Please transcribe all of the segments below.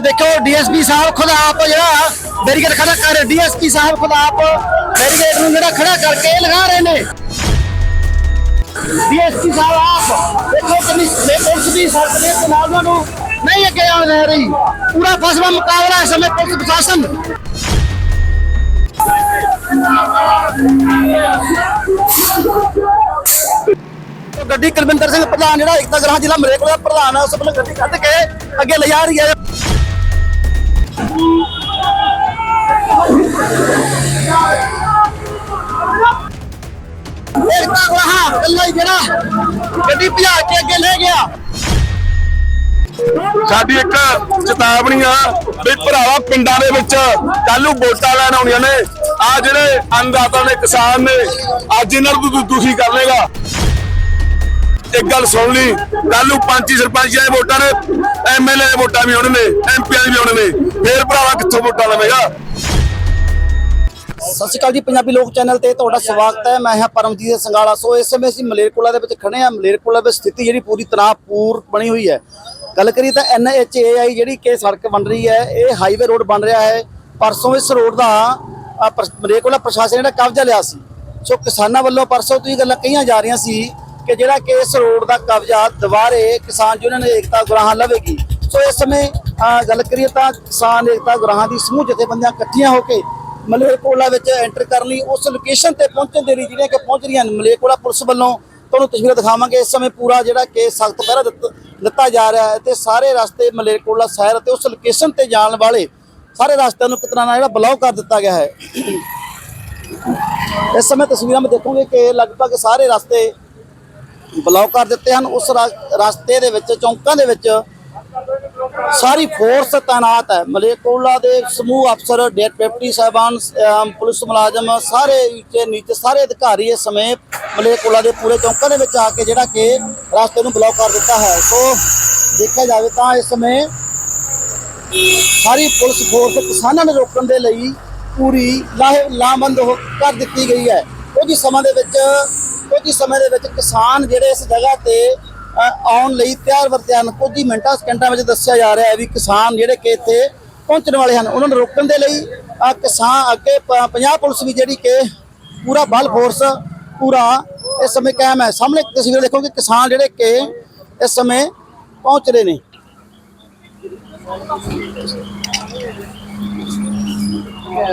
ਦੇਖੋ, ਡੀਐਸਪੀ ਸਾਹਿਬ ਖੁਦ ਆਪ ਜਿਹੜਾ ਬੈਰੀਕੇਡ ਖੜਾ ਕਰ ਡੀਐਸਪੀ ਸਾਹਿਬ ਖੁਦ ਆਪ ਬੈਰੀਕੇਡ ਨੂੰ ਜਿਹੜਾ ਖੜਾ ਕਰਕੇ ਲਗਾ ਰਹੇ ਨੇ। ਡੀਐਸਪੀ ਸਾਹਿਬ ਆਪ ਦੇਖੋ ਕਿੰਨੀ ਲੈ ਪੁਲਿਸ ਦੀ ਸੜਕ ਦੇ ਤਨਾਜ਼ਾਂ ਨੂੰ ਨਹੀਂ ਅੱਗੇ ਆਉਣ ਦੇ ਰਹੀ। ਪੂਰਾ ਫਸਵਾ ਮੁਕਾਬਲਾ ਇਸ ਸਮੇਂ ਪ੍ਰਸ਼ਾਸਨ। ਗੱਡੀ ਕੁਲਵਿੰਦਰ ਸਿੰਘ ਪ੍ਰਧਾਨ, ਜਿਹੜਾ ਇੱਕ ਤਾਂ ਗ੍ਰਾਹ ਜ਼ਿਲ੍ਹਾ ਮਰੇਕੋਲਾ ਦਾ ਪ੍ਰਧਾਨ ਹੈ ਉਸ ਵੱਲੋਂ ਗੱਡੀ ਕੱਢ ਕੇ ਅੱਗੇ ਲਿਜਾ ਰਹੀ ਹੈ। ਇੱਕ ਤਾਂ ਗ੍ਰਾਹ ਕੱਲਾ ਹੀ ਜਿਹੜਾ ਗੱਡੀ ਭਜਾ ਕੇ ਅੱਗੇ ਲੈ ਗਿਆ ਸਾਡੀ ਇੱਕ ਚੇਤਾਵਨੀ ਆ ਵੀ ਭਰਾਵਾ ਪਿੰਡਾਂ ਦੇ ਵਿੱਚ ਕੱਲ ਨੂੰ ਵੋਟਾਂ ਲੈਣ ਆਉਣੀਆਂ ਨੇ। ਆ ਜਿਹੜੇ ਅੰਨਦਾਤਾ ਨੇ, ਕਿਸਾਨ ਨੇ, ਅੱਜ ਇਹਨਾਂ ਨੂੰ ਤੂੰ ਦੁਖੀ ਕਰ ਲੇਗਾ ਇੱਕ ਗੱਲ ਸੁਣ ਲਈ ਕੱਲ ਨੂੰ ਪੰਚੀ ਸਰਪੰਚਾਂ ਦੇ ਵੋਟਾਂ ਨੇ ਐਮਐਲਏ ਦੇ ਵੋਟਾਂ ਵੀ ਹੋਣ ਨੇ ਐਮਪੀਆਂ ਦੇ ਵੀ ਹੋਣ ਨੇ। ਫੇਰ ਭਰਾਵਾ ਕਿੱਥੋਂ ਵੋਟਾਂ ਲਵੇਗਾ? ਸਤਿ ਸ਼੍ਰੀ ਅਕਾਲ ਜੀ ਪੰਜਾਬੀ ਲੋਕ ਚੈਨਲ ਤੇ ਤੁਹਾਡਾ ਸਵਾਗਤ ਹੈ। ਮੈਂ ਹਾਂ ਪਰਮਜੀਤ ਸੰਗਾਲਾ ਸੋ ਇਸ ਸਮੇਂ ਅਸੀਂ ਮਲੇਰਕੋਲਾ ਦੇ ਵਿੱਚ ਖੜੇ ਹਾਂ। ਮਲੇਰਕੋਲਾ ਵਿੱਚ ਸਥਿਤੀ ਜਿਹੜੀ ਪੂਰੀ ਤਣਾਅਪੂਰ ਬਣੀ ਹੋਈ ਹੈ। ਗੱਲ ਕਰੀਏ ਤਾਂ ਐਨਐਚਏਆਈ ਜਿਹੜੀ ਕਿ ਸੜਕ ਬਣ ਰਹੀ ਹੈ ਇਹ ਹਾਈਵੇ ਰੋਡ ਬਣ ਰਿਹਾ ਹੈ। ਪਰਸੋਂ ਇਸ ਰੋਡ ਦਾ ਅ, ਮਲੇਰਕੋਲਾ ਪ੍ਰਸ਼ਾਸਨ ਜਿਹੜਾ ਕਬਜ਼ਾ ਲਿਆ ਸੀ। ਸੋ ਕਿਸਾਨਾਂ ਵੱਲੋਂ ਪਰਸੋਂ ਤੁਸੀਂ ਗੱਲਾਂ ਕਹੀਆਂ ਜਾ ਰਹੀਆਂ ਸੀ ਕਿ ਜਿਹੜਾ ਕਿ ਇਸ ਰੋਡ ਦਾ ਕਬਜ਼ਾ ਦੁਬਾਰੇ ਕਿਸਾਨ ਯੂਨੀਅਨ ਏਕਤਾ ਗੁਰਾਹਾਂ ਲਵੇਗੀ। ਸੋ ਇਸ ਸਮੇਂ ਗੱਲ ਕਰੀਏ ਤਾਂ ਕਿਸਾਨ ਏਕਤਾ ਗੁਰਾਹਾਂ ਦੀ ਸਮੂਹ ਜਥੇਬੰਦੀਆਂ ਇਕੱਠੀਆਂ ਹੋ ਕੇ ਮਲੇਰਕੋਲਾ ਵਿੱਚ ਐਂਟਰ ਕਰਨ ਲਈ ਉਸ ਲੋਕੇਸ਼ਨ ਤੇ ਪਹੁੰਚਣ ਦੇ ਲਈ ਜਿਹੜੀਆਂ ਕਿ ਪਹੁੰਚ ਰਹੀਆਂ ਨੇ ਮਲੇਰਕੋਲਾ ਪੁਲਿਸ ਵੱਲੋਂ, ਤੁਹਾਨੂੰ ਤਸਵੀਰਾਂ ਦਿਖਾਵਾਂਗੇ। ਇਸ ਸਮੇਂ ਪੂਰਾ ਜਿਹੜਾ ਕਿ ਸਖਤ ਪਹਿਰਾ ਦਿੱਤਾ ਜਾ ਰਿਹਾ ਹੈ ਤੇ ਸਾਰੇ ਰਸਤੇ ਮਲੇਰਕੋਲਾ ਸ਼ਹਿਰ ਅਤੇ ਉਸ ਲੋਕੇਸ਼ਨ ਤੇ ਜਾਣ ਵਾਲੇ ਸਾਰੇ ਰਸਤਿਆਂ ਨੂੰ ਕਿਤਨਾ ਜਿਹੜਾ ਬਲੌਕ ਕਰ ਦਿੱਤਾ ਗਿਆ ਹੈ। ਇਸ ਸਮੇਂ ਤਸਵੀਰਾਂ ਵਿੱਚ ਦੇਖੋਗੇ ਕਿ ਲਗਭਗ ਸਾਰੇ ਰਸਤੇ ਬਲੌਕ ਕਰ ਦਿੱਤੇ ਹਨ। ਉਸ ਰਾ- ਰਸਤੇ ਦੇ ਵਿੱਚ, ਚੌਂਕਾਂ ਦੇ ਵਿੱਚ ਸਾਰੀ ਫੋਰਸ ਤਾਇਨਾਤ ਹੈ। ਮਲੇਕੋਲਾ ਦੇ ਸਮੂਹ ਅਫਸਰ ਡੇਟ ਡਿਪਟੀ ਸਾਹਿਬਾਨ ਪੁਲਿਸ ਮੁਲਾਜ਼ਮ, ਸਾਰੇ ਉੱਚੇ ਨੀਚੇ ਸਾਰੇ ਅਧਿਕਾਰੀ ਇਸ ਸਮੇਂ ਮਲੇਕੋਲਾ ਦੇ ਪੂਰੇ ਚੌਂਕਾਂ ਦੇ ਵਿੱਚ ਆ ਕੇ ਜਿਹੜਾ ਕਿ ਰਸਤੇ ਨੂੰ ਬਲੌਕ ਕਰ ਦਿੱਤਾ ਹੈ। ਸੋ ਦੇਖਿਆ ਜਾਵੇ ਤਾਂ ਇਸ ਸਮੇਂ ਸਾਰੀ ਪੁਲਿਸ ਫੋਰਸ ਕਿਸਾਨਾਂ ਨੂੰ ਰੋਕਣ ਦੇ ਲਈ ਪੂਰੀ ਲਾਹੇ ਲਾਮਬੰਦ ਹੋ ਕਰ ਦਿੱਤੀ ਗਈ ਹੈ। ਕੁਝ ਸਮਾਂ ਦੇ ਵਿੱਚ ਕੁਝ ਸਮੇਂ ਦੇ ਵਿੱਚ ਕਿਸਾਨ ਜਿਹੜੇ ਇਸ ਜਗ੍ਹਾ ਤੇ ਆਉਣ ਲਈ ਤਿਆਰ ਵਰਤਿਆ ਹਨ। ਕੁਝ ਹੀ ਮਿੰਟਾਂ ਸਕਿੰਟਾਂ ਵਿੱਚ ਦੱਸਿਆ ਜਾ ਰਿਹਾ ਹੈ ਵੀ ਕਿਸਾਨ ਜਿਹੜੇ ਕਿ ਇੱਥੇ ਪਹੁੰਚਣ ਵਾਲੇ ਹਨ ਉਹਨਾਂ ਨੂੰ ਰੋਕਣ ਦੇ ਲਈ ਕਿਸਾਨ ਅੱਗੇ ਪੰਜਾਬ ਪੁਲਿਸ ਵੀ ਜਿਹੜੀ ਕਿ ਪੂਰਾ ਬਲ ਫੋਰਸ ਪੂਰਾ ਇਸ ਸਮੇਂ ਕਾਇਮ ਹੈ। ਸਾਹਮਣੇ ਇੱਕ ਤਸਵੀਰ ਦੇਖੋ ਕਿ ਕਿਸਾਨ ਜਿਹੜੇ ਕਿ ਇਸ ਸਮੇਂ ਪਹੁੰਚ ਰਹੇ ਨੇ।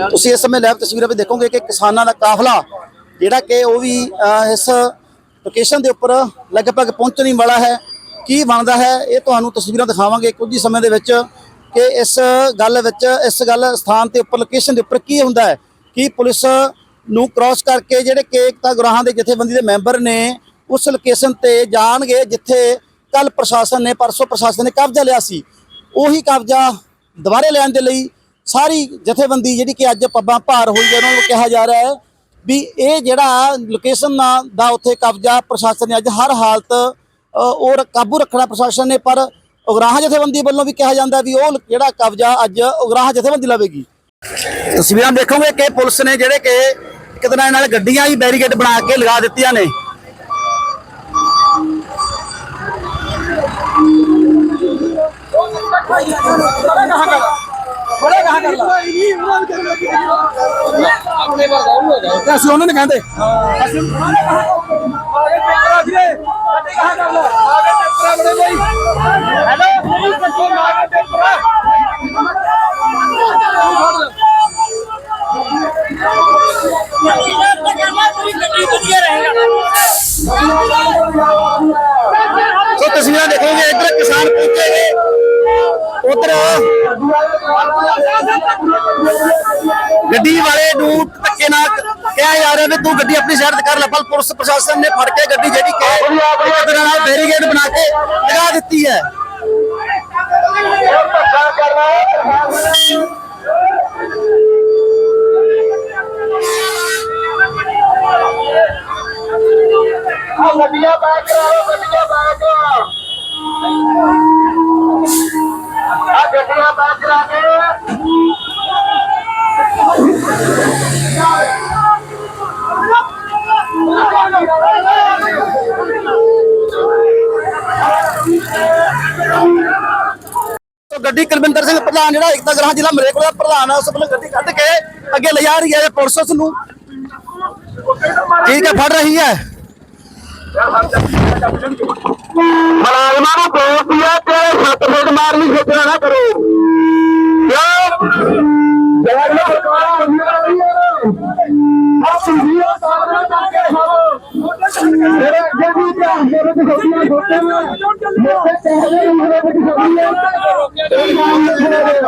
ਤੁਸੀਂ ਇਸ ਸਮੇਂ ਲਾਈਵ ਤਸਵੀਰਾਂ ਵਿੱਚ ਦੇਖੋਗੇ ਕਿ ਕਿਸਾਨਾਂ ਦਾ ਕਾਫਲਾ ਜਿਹੜਾ ਕਿ ਉਹ ਵੀ ਅਹ, ਇਸ ਲੋਕੇਸ਼ਨ ਦੇ ਉੱਪਰ ਲਗਭਗ ਪਹੁੰਚਣ ਹੀ ਵਾਲਾ ਹੈ। ਕੀ ਬਣਦਾ ਹੈ, ਇਹ ਤੁਹਾਨੂੰ ਤਸਵੀਰਾਂ ਦਿਖਾਵਾਂਗੇ ਕੁਝ ਹੀ ਸਮੇਂ ਦੇ ਵਿੱਚ ਕਿ ਇਸ ਗੱਲ ਵਿੱਚ, ਇਸ ਗੱਲ ਸਥਾਨ ਤੇ ਉੱਪਰ ਲੋਕੇਸ਼ਨ ਦੇ ਉੱਪਰ ਕੀ ਹੁੰਦਾ ਹੈ ਕੀ ਪੁਲਿਸ ਨੂੰ ਕ੍ਰਾਸ ਕਰਕੇ ਜਿਹੜੇ ਕਿ ਏਕਤਾ ਗੁਰਾਹਾਂ ਦੇ ਜਥੇਬੰਦੀ ਦੇ ਮੈਂਬਰ ਨੇ, ਉਸ ਲੋਕੇਸ਼ਨ ਤੇ ਜਾਣਗੇ ਜਿੱਥੇ ਕੱਲ ਪ੍ਰਸ਼ਾਸਨ ਨੇ, ਪਰਸੋਂ ਪ੍ਰਸ਼ਾਸਨ ਨੇ ਕਬਜ਼ਾ ਲਿਆ ਸੀ। ਉਹੀ ਕਬਜ਼ਾ ਦੁਬਾਰੇ ਲੈਣ ਦੇ ਲਈ ਸਾਰੀ ਜਥੇਬੰਦੀ ਜਿਹੜੀ ਕਿ ਅੱਜ ਪੱਬਾਂ ਭਾਰ ਹੋਈ ਹੈ, ਉਹਨਾਂ ਨੂੰ ਕਿਹਾ ਜਾ ਰਿਹਾ ਹੈ। ਵੀ ਇਹ ਜਿਹੜਾ ਲੋਕੇਸ਼ਨ ਦਾ ਉੱਥੇ ਕਬਜ਼ਾ ਪ੍ਰਸ਼ਾਸਨ ਨੇ ਅੱਜ ਹਰ ਹਾਲਤ ਉਹ ਕਾਬੂ ਰੱਖਣਾ ਪ੍ਰਸ਼ਾਸਨ ਨੇ ਪਰ ਉਗਰਾਹਾਂ ਜਥੇਬੰਦੀ ਵੱਲੋਂ ਵੀ ਕਿਹਾ ਜਾਂਦਾ ਵੀ ਉਹ ਜਿਹੜਾ ਕਬਜ਼ਾ ਅੱਜ ਉਗਰਾਹਾਂ ਜਥੇਬੰਦੀ ਲਵੇਗੀ। ਤਸਵੀਰਾਂ ਦੇਖੋਗੇ ਕਿ ਪੁਲਿਸ ਨੇ ਜਿਹੜੇ ਕਿ ਇੱਕ ਤਰ੍ਹਾਂ ਨਾਲ ਗੱਡੀਆਂ ਹੀ ਬੈਰੀਕੇਡ ਬਣਾ ਕੇ ਲਗਾ ਦਿੱਤੀਆਂ ਨੇ। ਅਸੀਂ ਉਹਨਾਂ ਨੇ ਕਹਿੰਦੇ। ਸੋ ਗੱਡੀ ਵਾਲੇ ਨੂੰ ਧੱਕੇ ਨਾਲ ਕਿਹਾ ਜਾ ਰਿਹਾ ਵੀ ਤੂੰ ਗੱਡੀ ਆਪਣੀ ਸਾਈਡ ਤੇ ਕਰ ਲੈ ਪਰ ਪੁਲਿਸ ਪ੍ਰਸ਼ਾਸਨ ਨੇ ਫੜ ਕੇ ਗੱਡੀ ਜਿਹੜੀ ਕਿ ਤਰ੍ਹਾਂ ਨਾਲ ਬੈਰੀਗੇਡ ਬਣਾ ਕੇ ਲਗਾ ਦਿੱਤੀ ਹੈ। ਗੱਡੀ ਕੁਲਵਿੰਦਰ ਸਿੰਘ ਪ੍ਰਧਾਨ, ਜਿਹੜਾ ਏਕਤਾ ਗ੍ਰਾਹ ਜ਼ਿਲ੍ਹਾ ਮਰੇਕੋਲ ਦਾ ਪ੍ਰਧਾਨ ਹੈ ਉਸ ਵੱਲੋਂ ਗੱਡੀ ਕੱਢ ਕੇ ਅੱਗੇ ਲਿਜਾ ਰਹੀ ਹੈ ਪੁਲਿਸ ਉਸ ਨੂੰ। ਠੀਕ ਹੈ, ਫੜ ਰਹੀ ਹੈ।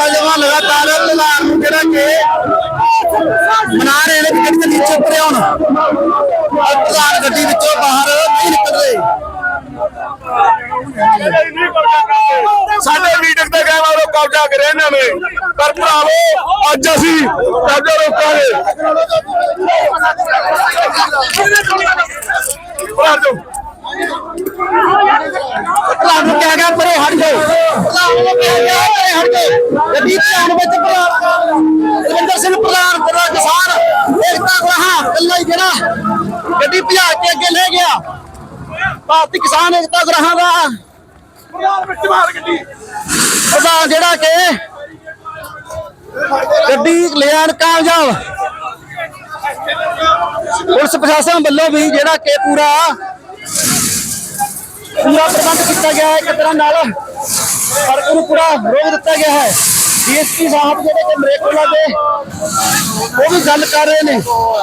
ਮੁਲਾਜ਼ਮਾਂ ਲਗਾਤਾਰ ਪ੍ਰਧਾਨ ਨੂੰ ਜਿਹੜਾ ਕਿ? ਮਨਾ ਰਹੇ ਨੇ ਕਿ ਗੱਡੀ ਨੀਚੇ ਉਤਰੇ ਹੁਣ? ਔਰ ਗੱਡੀ ਵਿੱਚੋਂ ਬਾਹਰ ਨਹੀਂ ਨਿਕਲ ਰਹੇ ਸਾਡੇ ਮੀਟਿੰਗ ਤੇ ਗਏ ਉਹ ਕਬਜ਼ਾ ਕਰੇ ਇਹਨਾਂ ਨੇ। ਪਰ ਭਰਾਵੋ, ਅੱਜ ਅਸੀਂ ਕਬਜ਼ਾ ਰੋਕਾਂਗੇ। ਭਰਾ ਜੋ। ਪ੍ਰਧਾਨ ਨੂੰ ਕਿਹਾ ਗਿਆ ਪਰੇ ਹਟ ਜਾਓ। ਪ੍ਰਧਾਨ ਨੂੰ ਕਿਹਾ ਗਿਆ ਪਰੇ ਹਟ ਜਾਓ। ਗੱਡੀ ਧਿਆਨ ਵਿੱਚ ਪ੍ਰਧਾਨ ਰਵਿੰਦਰ ਸਿੰਘ ਪ੍ਰਧਾਨ ਗੁਰਾ ਕਿਸਾਨ। ਏਕਤਾ ਗ੍ਰਾਹਾਂ ਕੱਲਾ ਹੀ ਜਿਹੜਾ ਗੱਡੀ ਭਜਾ ਕੇ ਅੱਗੇ ਲੈ ਗਿਆ। ਭਾਰਤੀ ਕਿਸਾਨ ਏਕਤਾ ਗ੍ਰਾਹਾਂ ਦਾ। ਪ੍ਰਧਾਨ ਜਿਹੜਾ ਕਿ ਗੱਡੀ ਲੈਣ ਕਾਮਯਾਬ। ਪੁਲਿਸ ਪ੍ਰਸ਼ਾਸਨ ਵੱਲੋਂ ਵੀ ਜਿਹੜਾ ਕਿ ਪੂਰਾ ਪੂਰਾ ਪ੍ਰਬੰਧ ਕੀਤਾ ਗਿਆ ਹੈ, ਇੱਕ ਤਰ੍ਹਾਂ ਨਾਲ ਸੜਕ ਨੂੰ ਪੂਰਾ ਰੋਕ ਦਿੱਤਾ ਗਿਆ ਹੈ। ਡੀਐਸਪੀ ਸਾਹਿਬ ਜਿਹੜੇ ਕਿ ਮਰੇਕੋਲਾ ਦੇ, ਉਹ ਵੀ ਗੱਲ ਕਰ ਰਹੇ ਨੇ। ਸੋ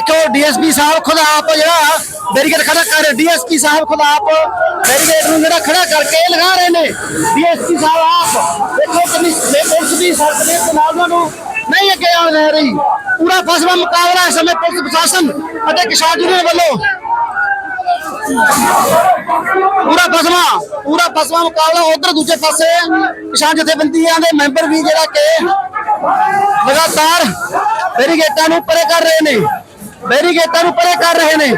ਦੇਖੋ ਡੀਐਸਪੀ ਸਾਹਿਬ ਖੁਦ ਆਪ ਜਿਹੜਾ ਬੈਰੀਕੇਡ ਖੜਾ ਕਰ ਡੀਐਸਪੀ ਸਾਹਿਬ ਖੁਦ ਆਪ ਬੈਰੀਕੇਡ ਨੂੰ ਜਿਹੜਾ ਖੜਾ ਕਰਕੇ ਲਗਾ ਰਹੇ ਨੇ। ਡੀਐਸਪੀ ਸਾਹਿਬ ਆਪ, ਦੇਖੋ ਕਿੰਨੀ ਪੁਲਿਸ ਦੀ ਸੜਕ ਦੇ ਮੁਲਾਜ਼ਮਾਂ ਨੂੰ ਨਹੀਂ ਅੱਗੇ ਆਉਣ ਦੇ ਰਹੀ। ਪੂਰਾ ਫਸਵਾ ਮੁਕਾਬਲਾ ਇਸ ਸਮੇਂ ਪੁਲਿਸ ਪ੍ਰਸ਼ਾਸਨ ਅਤੇ ਕਿਸਾਨ ਯੂਨੀਅਨ ਵੱਲੋਂ। ਪੂਰਾ ਫਸਵਾ ਪੂਰਾ ਫਸਵਾ ਮੁਕਾਬਲਾ ਉਧਰ ਦੂਜੇ ਪਾਸੇ ਕਿਸਾਨ ਜਥੇਬੰਦੀਆਂ ਦੇ ਮੈਂਬਰ ਵੀ ਜਿਹੜਾ ਕਿ ਲਗਾਤਾਰ ਬੈਰੀਗੇਟਾਂ ਨੂੰ ਪਰੇ ਕਰ ਰਹੇ ਨੇ। ਬੈਰੀਗੇਟਾਂ ਨੂੰ ਪਰੇ ਕਰ ਰਹੇ ਨੇ।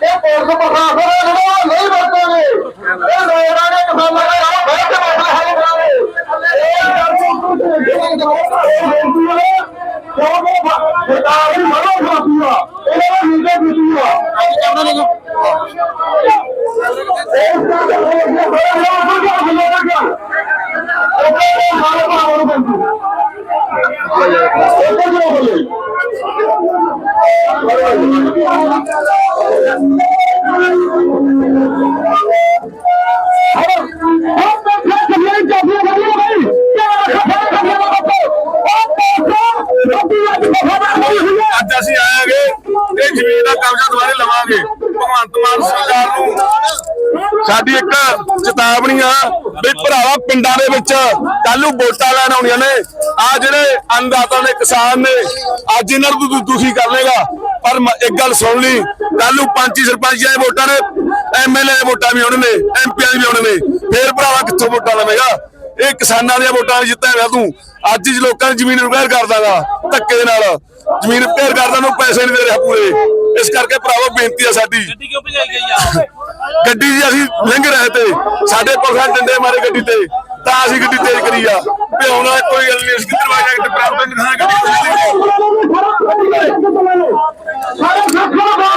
ਆ ਕਿ ਪੁਲਿਸ ਪ੍ਰਸ਼ਾਸਨ ਹੈ ਜਿਹੜਾ ਉਹ ਨਹੀਂ ਵਰਤੋਗੇ ਇਹ ਲੋਕਾਂ ਨੇ ਕਿਸਾਨਾਂ ਦੇ ਨਾਲ ਬਹਿ ਕੇ ਮਸਲਾ ਹੱਲ ਕਰਾਵੇ ਇਹ ਗੱਲ ਨੂੰ ਬੇਨਤੀ ਹੈ ਕਿਉਂਕਿ ਸਰਕਾਰ ਦੀ ਦਾਅਵਾ ਖਿਲਾਫੀ ਆ, ਇਹਨਾਂ ਨੇ ਨੀਚੇ ਕੀਤੀ ਆ। ਸਾਡੀ ਇੱਕ ਚੇਤਾਵਨੀ ਆ ਵੀ ਭਰਾਵਾ ਪਿੰਡਾਂ ਦੇ ਵਿੱਚ ਕੱਲੂ ਵੋਟਾਂ ਲੈਣ ਆਉਣੀਆਂ ਨੇ। ਆ ਜਿਹੜੇ ਅੰਨਦਾਤਾ ਨੇ, ਕਿਸਾਨ ਨੇ, ਅੱਜ ਇਹਨਾਂ ਨੂੰ ਦੁਖੀ ਕਰ ਲੇਗਾ ਪਰ ਇੱਕ ਗੱਲ ਸੁਣ ਲਈ ਕੱਲ ਪੰਚੀ ਸਰਪੰਚਾਂ ਦੇ ਵੋਟਾਂ ਨੇ ਐਮਐਲਏ ਦੇ ਵੋਟਾਂ ਵੀ ਆਉਣੇ ਨੇ ਐਮਪੀਆਂ ਦੇ ਵੀ ਆਉਣੇ ਨੇ। ਫੇਰ ਭਰਾਵਾ ਕਿੱਥੋਂ ਵੋਟਾਂ ਲਵੇਗਾ? ਇਹ ਕਿਸਾਨਾਂ ਦੀਆਂ ਵੋਟਾਂ ਜਿੱਤਿਆ ਹੋਇਆ ਤੂੰ। ਅੱਜ ਹੀ ਲੋਕਾਂ ਦੀ ਜ਼ਮੀਨ ਰਿਪੇਅਰ ਕਰਦਾਗਾ ਧੱਕੇ ਦੇ ਨਾਲ। ਜ਼ਮੀਨ ਰਿਪੇਅਰ ਕਰਦਾ ਨੂੰ ਪੈਸੇ ਨਹੀਂ ਦੇ ਰਿਹਾ ਪੂਰੇ। ਇਸ ਕਰਕੇ ਭਰਾਵਾ ਬੇਨਤੀ ਆ ਸਾਡੀ। ਗੱਡੀ ਕਿਉਂ ਭਜਾਈ ਗਈ ਆ? ਗੱਡੀ ਜੀ ਅਸੀਂ ਲੰਘ ਰਹੇ ਤੇ ਸਾਡੇ ਪੁਲਿਸਾਂ ਡੰਡੇ ਮਾਰੇ ਗੱਡੀ ਤੇ ਤਾਂ ਅਸੀਂ ਗੱਡੀ ਤੇਜ਼ ਕਰੀ ਆ। ਭਿਆਉਣਾ ਕੋਈ ਗੱਲ ਨਹੀਂ ਅਸੀਂ ਕਿੱਧਰ ਵਾਜਾ ਗੱਡੀ ਪ੍ਰਾਪਤ ਨਹੀਂ ਖਾਣਾ ਗੱਡੀ ਸਾਰੇ ਸਾਥੀਆਂ ਨੂੰ